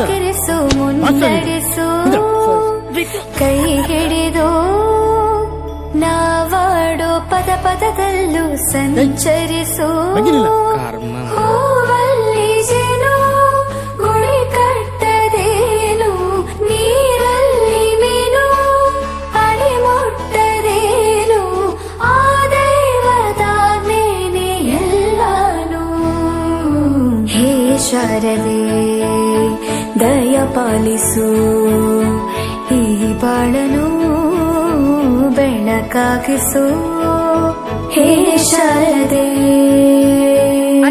ನೆಲೆಯಾಗಿರಿಸು ಮುನ್ನಡೆಸು ಕೈ ಹಿಡಿದು ನಾವಾಡೋ ಪದ ಪದದಲ್ಲೂ ಸಂಚರಿಸು. ಹೂವಲ್ಲಿ ಜೇನು ಗುಳಿ ಕಟ್ಟದೇನು ನೀರಲ್ಲಿ ಮೀನು ಅಡಿ ಮುಟ್ಟದೇನು ಆ ದೈವದಾಜ್ಞೆನೇ ಎಲ್ಲಾನು ಹೇ ಶಾರದೆ. ದಯ ಪಾಲಿಸು. ಈ ಬಾಳನು ಬೆಳಕಾಗಿಸು ಹೇ ಶಾರದೆ